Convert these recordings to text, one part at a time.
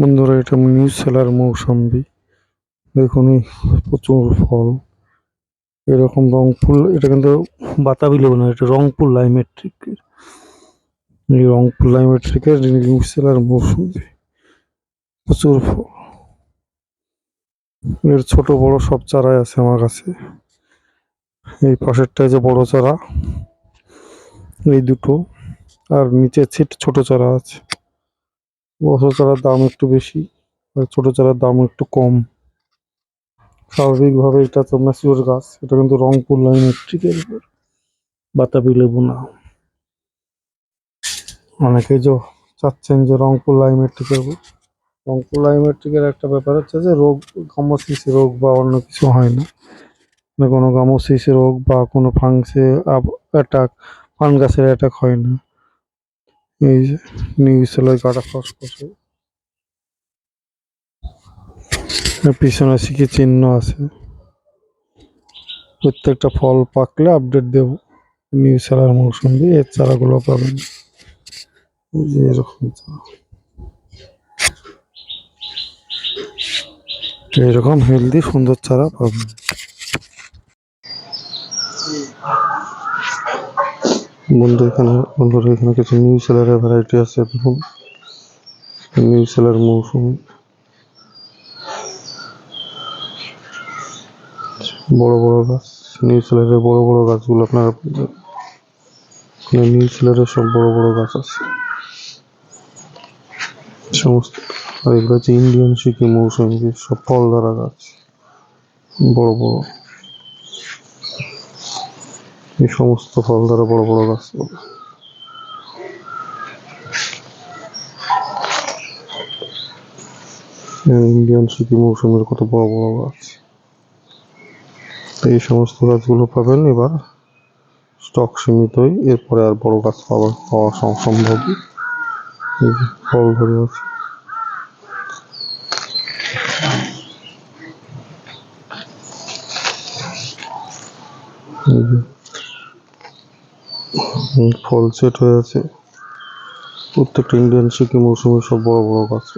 বন্ধুরা, এটা new seller মৌসম্বি। দেখুন প্রচুর ফল। এরকম রংপুর, এটা কিন্তু বাতাবি লেবু না, এটা রংপুর লাইমেট্রিক এই রংপুর লাইমেট্রিকের নিউ সেলার মৌসম্বি। প্রচুর ফল। এর ছোট বড় সব চারাই আছে আমার কাছে। এই পাশেরটায় যে বড় চারা, এই দুটো। আর নিচে ছিট ছোট চারা আছে। বড় চারার দাম একটু বেশি, আর ছোট চারার দাম একটু কম। স্বাভাবিকভাবে এটা তো ম্যাচিওর গাছ, এটা কিন্তু রংপুর লাইমেট্রিকের উপর বাতাবি লেবু না। অনেকে যে চাচ্ছেন যে রংপুর লাইমেট্রিকের উপর রংপুর লাইমেট্রিকের একটা ব্যাপার হচ্ছে যে রোগ গামোসিসি রোগ বা অন্য কিছু হয় না। কোনো গামোসিসি রোগ বা কোনো ফাংসে অ্যাটাক ফানগাসের অ্যাটাক হয় না। এই যে নিউজেলার কাটা খসখসে পিছনে শিখে চিহ্ন আছে? প্রত্যেকটা ফল পাকলে আপডেট দেব। নিউ সেলার মৌসুমি এর চারাগুলো পাবেন। এরকম এরকম হেলদি সুন্দর চারা পাবেন। বন্ধু এখানে, বন্ধুরা এখানে কিছু নিউ সেলারের ভ্যারাইটি আছে, দেখুন। New seller mosambi. বড় বড় গাছ নিউ সেলারের বড় বড় গাছগুলো আপনারা নিউ সেলারের সব বড় বড় গাছ আছে। সমস্ত, আর এগুলো হচ্ছে ইন্ডিয়ান সিকিম মৌসুমি, সব ফল ধরা গাছ। বড় বড়। এই সমস্ত ফল ধরা বড় বড় গাছ। ইন্ডিয়ান সিকি মৌসুমের কত বড় বড় গাছ। এই সমস্ত গাছগুলো পাবেন এবার স্টক সীমিতই এরপরে আর বড় গাছ পাওয়া পাওয়া সম্ভব। ফল ধরে আছে। হুম, ফল সেট হয়ে আছে। প্রত্যেকটা ইন্ডিয়ান সিকিম মৌসুমে সব বড় বড় গাছ।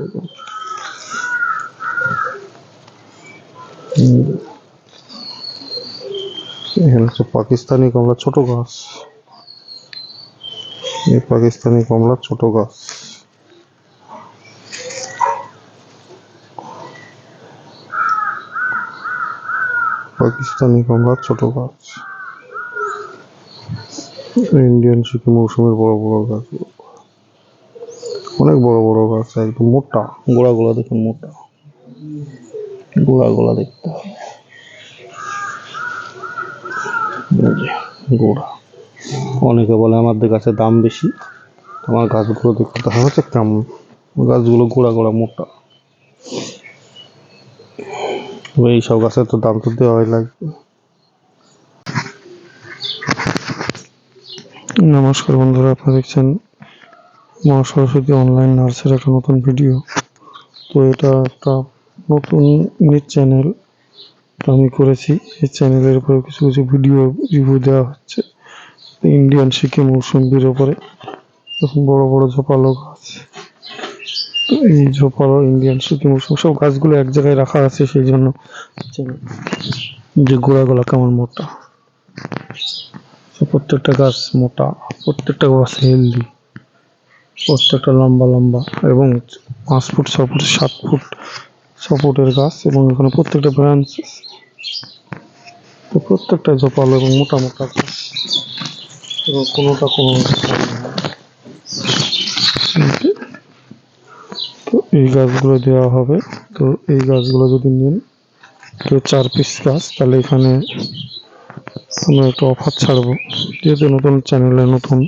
এখানে পাকিস্তানি কমলা ছোট গাছ। এই পাকিস্তানি কমলা ছোট গাছ। পাকিস্তানি কমলা ছোট গাছ। ইন্ডিয়ান সিকি মৌসুমের বড় বড় গাছ। অনেক বড় বড় গাছ একদম মোটা। গোড়া গোলা দেখুন মোটা। গোড়াগুলা দেখতে হবে গোড়া। অনেকে বলে আমাদের গাছের দাম বেশি। আমার গাছগুলো দেখতে দেখা হচ্ছে কেমন? গাছগুলো গোড়া গোড়া মোটা। এইসব গাছের তো দাম তো দেওয়াই লাগবে। নমস্কার বন্ধুরা, আপনারা দেখছেন মা সরস্বতী অনলাইন নার্সের একটা নতুন ভিডিও তো এটা একটা নতুন নিট চ্যানেল আমি করেছি। এই চ্যানেলের উপরে কিছু কিছু ভিডিও রিভিউ দেওয়া হচ্ছে। ইন্ডিয়ান সিকিম মৌসুম্বির উপরে। এরকম বড় বড় ঝোপালো গাছ। এই ঝোপালো ইন্ডিয়ান সিকিম মৌসুম সব গাছগুলো এক জায়গায় রাখা আছে সেই জন্য। যে গোড়াগুলো কেমন মোটা। প্রত্যেকটা গাছ মোটা, প্রত্যেকটা গাছ হেলদি প্রত্যেকটা লম্বা লম্বা এবং পাঁচ ফুট ছ ফুট, সাত ফুট ছ ফুটের গাছ এবং এখানে প্রত্যেকটা ব্রাঞ্চ তো প্রত্যেকটা জপালো এবং মোটা মোটা গাছ। এবং কোনোটা কোনো তো এই গাছগুলো দেওয়া হবে। তো এই গাছগুলো যদি নেন, তো চার পিস গাছ, তাহলে এখানে আমরা একটা অফার ছাড়বো। যেহেতু নতুন চ্যানেলে নতুন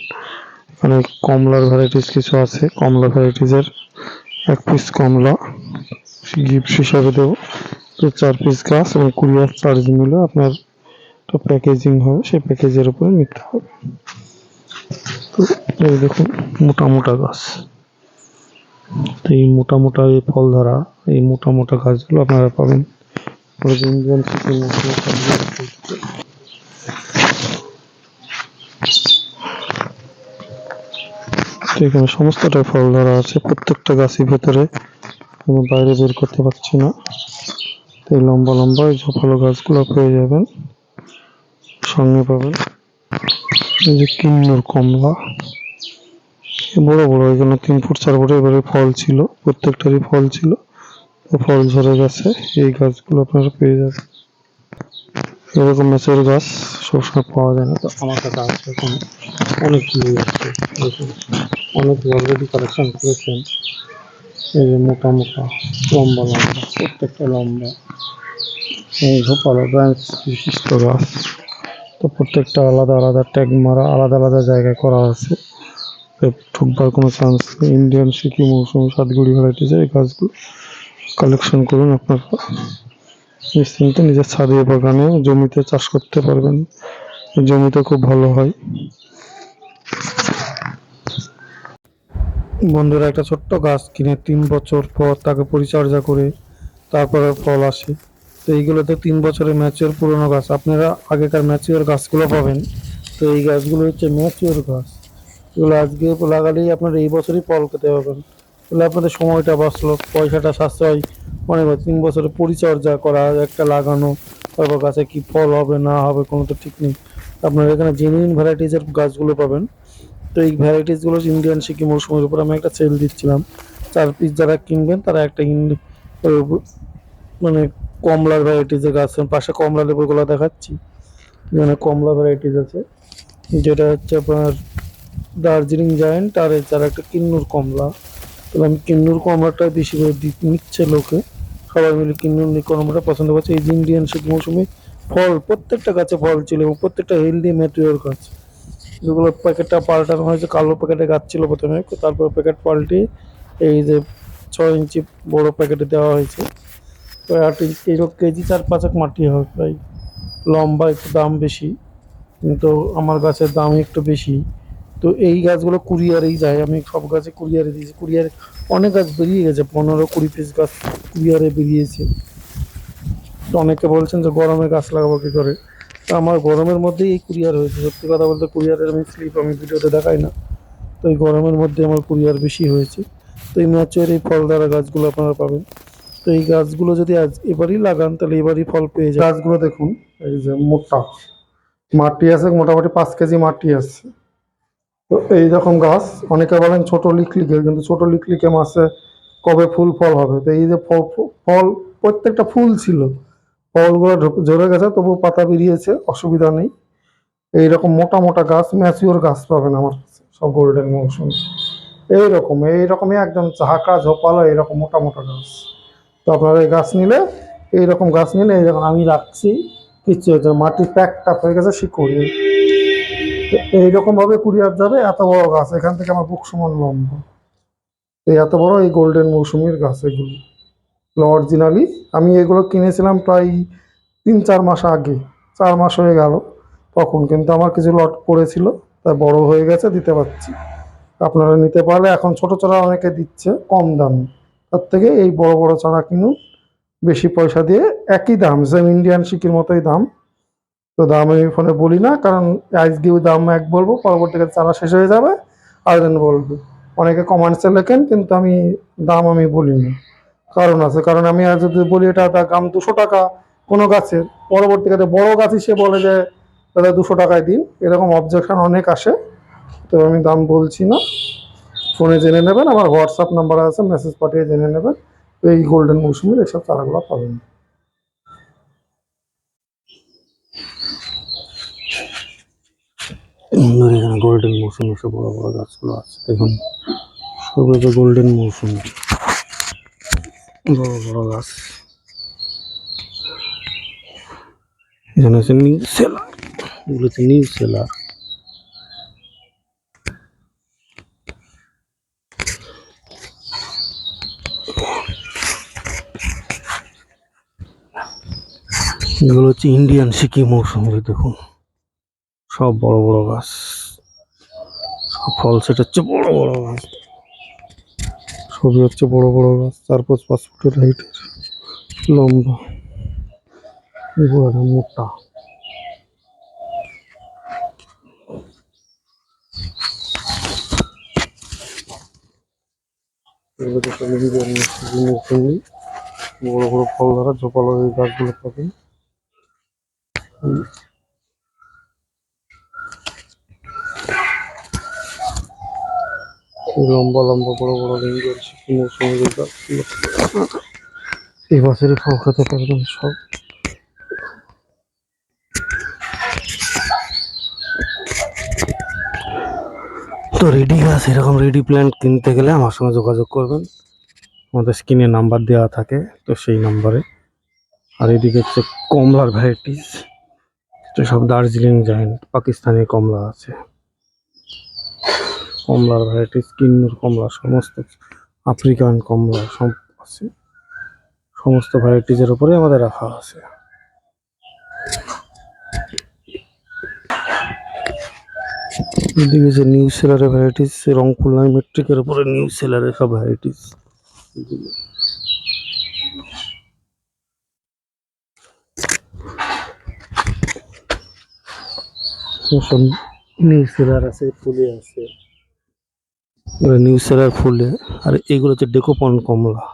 এখানে কমলার ভ্যারাইটিস কিছু আছে, কমলা ভ্যারাইটিসের এক পিস কমলা গিফট হিসাবে দেবো। তো চার পিস গাছ এবং কুরিয়ার চার্জ মিলে আপনার তো প্যাকেজিং হবে, সেই প্যাকেজের উপরে নিতে হবে। তো এই দেখুন, মোটা মোটা গাছ। তো এই মোটা মোটা এই ফল ধরা, এই মোটা মোটা গাছগুলো আপনারা পাবেন ইন্ডিয়ান সিকিম মৌসুমে সবগুলো আছে। তো এখানে সমস্তটা ফল ধরা আছে। প্রত্যেকটা গাছের ভেতরে কিন্তু বাইরে বের করতে পারছি না। এই লম্বা লম্বা এই ঝোপালো গাছগুলো পেয়ে যাবেন। সঙ্গে পাবেন এই যে কিন্নর কমলা। বড় বড়, এখানে তিন ফুট চার ফুট এবারে ফল ছিল, প্রত্যেকটারই ফল ছিল। ফল ঝরে গেছে, এই গাছগুলো আপনারা পেয়ে যাবেন। এরকম ম্যাচের গাছ সবসময় পাওয়া যায় না। তো আমার কাছে আছে এখন অনেকগুলোই আছে দেখুন অনেক অলরেডি কালেকশন করেছেন। এই যে মোটা মোটা, লম্বা লম্বা, প্রত্যেকটা লম্বা। এই ঝোপালো ব্রাঞ্চ বিশিষ্ট গাছ। তো প্রত্যেকটা আলাদা আলাদা ট্যাগ মারা, আলাদা আলাদা জায়গায় করা আছে। ঠুকবার কোনো চান্স নেই। ইন্ডিয়ান সিকিম মৌসুমি সাতগুড়ি ভ্যারাইটিস এই গাছগুলো কালেকশন করুন আপনারা। নিশ্চিন্তে নিজের ছাদে বাগানে জমিতে চাষ করতে পারবেন। জমিতে খুব ভালো হয়। বন্ধুরা, একটা ছোট্ট গাছ কিনে তিন বছর পর তাকে পরিচর্যা করে তারপরে ফল আসে। তো এইগুলোতে তিন বছরের ম্যাচিওর পুরনো গাছ। আপনারা আগেকার ম্যাচিওর গাছগুলো পাবেন। তো এই গাছগুলো হচ্ছে ম্যাচিওর গাছ। এগুলো আজকে লাগালেই আপনারা এই বছরই ফল পেতে পারবেন। তাহলে আপনাদের সময়টা বাঁচলো, পয়সাটা সাশ্রয় অনেক হয়। তিন বছরের পরিচর্যা করা, একটা লাগানো, তারপর গাছে কি ফল হবে, না হবে, কোনো তো ঠিক নেই। আপনারা এখানে জেনুইন ভ্যারাইটিসের গাছগুলো পাবেন। তো এই ভ্যারাইটিসগুলো ইন্ডিয়ান সিকিম মৌসুমের উপর আমি একটা সেল দিচ্ছিলাম। চার পিস যারা কিনবেন, তারা একটা মানে কমলার ভ্যারাইটিসের গাছ, পাশে কমলা লেবুগুলো দেখাচ্ছি। এখানে কমলা ভ্যারাইটিস আছে। যেটা হচ্ছে আপনার দার্জিলিং জায়েন্ট আর এছাড়া একটা কিন্নুর কমলা। তবে আমি কিন্নুর কমলাটা বেশি করে নিচ্ছে লোকে। সবাই মিলে কিন্নুর কমলাটা পছন্দ করছে। এই যে ইন্ডিয়ান শীত মৌসুমে ফল, প্রত্যেকটা গাছে ফল ছিল এবং প্রত্যেকটা হেলদি ম্যাটিওর গাছ। যেগুলো প্যাকেটটা পাল্টানো হয়েছে, কালো প্যাকেটে গাছ ছিল প্রথমে, তারপর প্যাকেট পাল্টে এই যে ছয় ইঞ্চি বড় প্যাকেটে দেওয়া হয়েছে। প্রায় আট ইঞ্চি কেজি চার পাঁচক মাটি হয়, প্রায় লম্বা একটু দাম বেশি। কিন্তু আমার গাছের দাম একটু বেশি। তো এই গাছগুলো কুরিয়ারেই যায়। আমি সব গাছে কুরিয়ারে দিয়েছি। কুরিয়ারে অনেক গাছ বেরিয়ে গেছে, পনেরো কুড়ি পিস গাছ কুরিয়ারে বেরিয়েছে। তো অনেকে বলছেন যে গরমে গাছ লাগাবো কী করে? তো আমার গরমের মধ্যেই এই কুরিয়ার হয়েছে। সত্যি কথা বলতে কুরিয়ারের আমি স্লিপ আমি ভিডিওতে দেখাই না। তো এই গরমের মধ্যে আমার কুরিয়ার বেশি হয়েছে। তো এই ম্যাচের এই ফল দ্বারা গাছগুলো আপনারা পাবেন। তো এই গাছগুলো যদি আজ এবারই লাগান, তাহলে এবারই ফল পেয়ে যায় গাছগুলো দেখুন, এই যে মোটা। মাটি আছে, মোটামুটি পাঁচ কেজি মাটি আছে। তো এই রকম গাছ, অনেকে বলেন ছোট লিকলিকে, কিন্তু ছোট লিকলিকে মাসে কবে ফুল ফল হবে? তো এই যে ফল প্রত্যেকটা ফুল ছিল। ফলগুলো ঝরে গেছে তবু পাতা বেরিয়েছে, অসুবিধা নেই। এইরকম মোটা মোটা গাছ, ম্যাচিওর গাছ পাবেন আমার কাছে, সব গোল্ডেন মৌসুম এইরকম এইরকমই একদম ঝাঁকা ঝোপালো এইরকম মোটা মোটা গাছ। তো আপনারা এই গাছ নিলে এইরকম গাছ নিলে এইরকম আমি রাখছি। কিচ্ছু হচ্ছে না। মাটি প্যাক হয়ে গেছে, শিকড়। এইরকম ভাবে কুরিয়ার যাবে এত বড় গাছ, এখান থেকে আমার বুক সমান লম্বা। এই এত বড় এই গোল্ডেন মৌসুমির গাছ এগুলো। অরিজিনালি আমি এগুলো কিনেছিলাম প্রায় তিন চার মাস আগে, চার মাস হয়ে গেল। তখন কিন্তু আমার কিছু লট পড়েছিল, তাই বড় হয়ে গেছে, দিতে পারছি। আপনারা নিতে পারলে এখন ছোট চারা অনেকে দিচ্ছে, কম দামে। তার থেকে এই বড় বড় চারা কিনুন, বেশি পয়সা দিয়ে একই দাম সেম ইন্ডিয়ান শিকির মতোই দাম। তো দাম আমি ফোনে বলি না, কারণ আজকেও দাম এক বলব পরবর্তীকালে চারা শেষ হয়ে যাবে, আর দেন বলব। অনেকে কমেন্টসে লেখেন, কিন্তু আমি দাম আমি বলি না কারণ আছে, কারণ আমি আর যদি বলি এটা দাম দুশো টাকা কোনো গাছের পরবর্তীকালে বড় গাছ সে বলে যে, দাদা, দুশো টাকায় দিন। এরকম অবজেকশন অনেক আসে, তো আমি দাম বলছি না। ফোনে জেনে নেবেন, আমার হোয়াটসঅ্যাপ নাম্বার আছে মেসেজ পাঠিয়ে জেনে নেবেন। এই গোল্ডেন মৌসুমের এসব চারাগুলো পাবেন। এখানে গোল্ডেন মৌসুম এসে বড় বড় গাছগুলো আছে, দেখুন। সবগুলো তো গোল্ডেন মৌসুম। বড় বড় গাছ। এখানে আছে নিউ সেলার এগুলো হচ্ছে নিউ সেলার এগুলো হচ্ছে ইন্ডিয়ান সিকি মৌসুমি দেখুন। সব বড় বড় গাছ। সব ফল সেট হচ্ছে বড় বড় গাছ। সবই হচ্ছে বড় বড় গাছ। চার পাঁচ পাঁচ ফুটের হাইটের লম্বা। মোটা। বড় বড় ফল ধরা জোপালো এই গাছগুলো পাবেন। লম্বা লম্বা, বড় বড় সিকিম মৌসুমি গাছগুলো এই বছরই ফল খেতে পারবেন সব। তো রেডি গাছ এরকম রেডি প্ল্যান্ট কিনতে গেলে আমার সঙ্গে যোগাযোগ করবেন। আমাদের স্ক্রিনে নাম্বার দেওয়া থাকে, তো সেই নাম্বারে আর এদিকে হচ্ছে কমলার ভ্যারাইটিস সব দার্জিলিং জায়েন্ট পাকিস্তানি কমলা আছে। কমলার ভ্যারাইটিস কিন্নুর কমলা, সমস্ত আফ্রিকান কমলা সব আছে। সমস্ত ভ্যারাইটিজের উপরে আমাদের রাখা আছে। এদিকে যে নিউ সেলারের ভ্যারাইটিস রংপুর নাই মেট্রিকের উপরে নিউ সেলারের সব ভ্যারাইটিস নিউ সেলার আছে, ফুলে আছে। নিউ সেলার ফুলে। আর এইগুলো হচ্ছে ডেকোপন কমলা।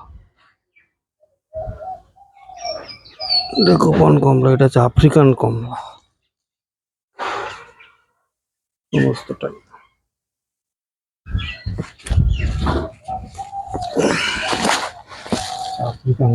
ডেকোপন কমলা, এটা হচ্ছে আফ্রিকান কমলা। সমস্তটাই। আফ্রিকান